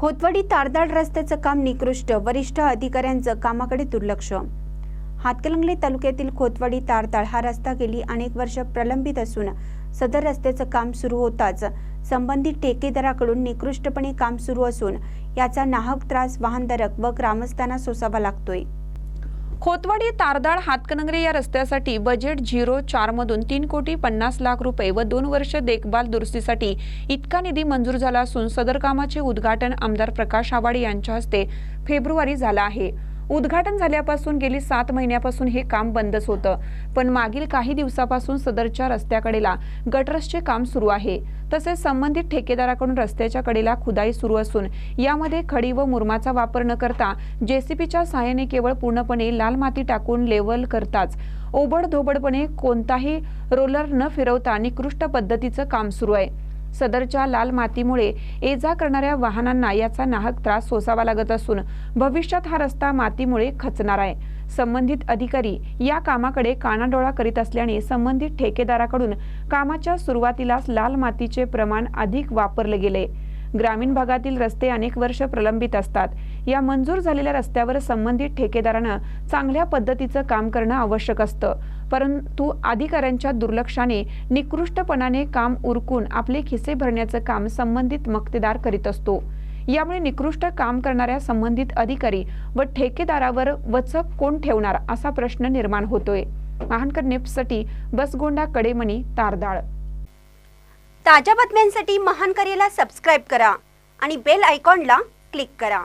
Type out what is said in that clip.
खोतवाडी तारदाळ रस्त्याचं काम निकृष्ट. वरिष्ठ अधिकाऱ्यांचं कामाकडे दुर्लक्ष. हातकलंगले तालुक्यातील खोतवाडी तारदाळ हा रस्ता गेली अनेक वर्ष प्रलंबित असून सदर रस्त्याचं काम सुरू होताच संबंधित ठेकेदाराकडून निकृष्टपणे काम सुरू असून याचा नाहक त्रास वाहनधारक व ग्रामस्थांना सोसावा लागतोय. खोतवाडी तारदाळ हातकनंगरे या रस्त्यासाठी बजेट झिरो चार मधून तीन कोटी पन्नास लाख रुपये व दोन वर्ष देखभाल दुरुस्तीसाठी इतका निधी मंजूर झाला असून सदर कामाचे उद्घाटन आमदार प्रकाश आवाडे यांच्या हस्ते फेब्रुवारी झाला आहे. उद्घाटन झाल्यापासून गेली सात महिन्यापासून हे काम बंदच होतं. पण मागील काही दिवसापासून सदरच्या रस्त्याकडेला गटरसचे काम सुरू आहे. तसेच संबंधित ठेकेदाराकडून रस्त्याच्या कडेला खुदाई सुरू असून यामध्ये खडी व मुरमाचा वापर न करता जेसीबीच्या सहाय्याने केवळ पूर्णपणे लाल माती टाकून लेवल करताच ओबडधोबडपणे कोणताही रोलर न फिरवता निकृष्ट पद्धतीचं काम सुरू आहे. सदरच्या लाल मातीमुळे ये जा करणाऱ्या वाहनांना याचा नाहक त्रास सोसावा लागत असून भविष्यात हा रस्ता मातीमुळे खचणार आहे. संबंधित अधिकारी या कामाकडे कानाडोळा करीत असल्याने संबंधित ठेकेदाराकडून कामाच्या सुरुवातीलाच लाल मातीचे प्रमाण अधिक वापरले गेले. ग्रामीण भागातील रस्ते अनेक वर्ष प्रलंबित असतात. या मंजूर झालेल्या रस्त्यावर संबंधित ठेकेदारानं चांगल्या पद्धतीचं काम करणं आवश्यक असतं. परंतु अधिकाऱ्यांच्या दुर्लक्षाने निकृष्टपणाने काम उरकून आपले खिसे भरण्याचं काम संबंधित मक्तेदार करीत असतो. यामुळे निकृष्ट काम करणाऱ्या संबंधित अधिकारी व ठेकेदारावर वचक कोण ठेवणार असा प्रश्न निर्माण होतोय. महानकर नेप्ससाठी बसगोंडा कडेमणी तारदाळ. ताज्या बातम्यांसाठी महानकरेला सबस्क्राईब करा आणि बेल आयकॉनला क्लिक करा.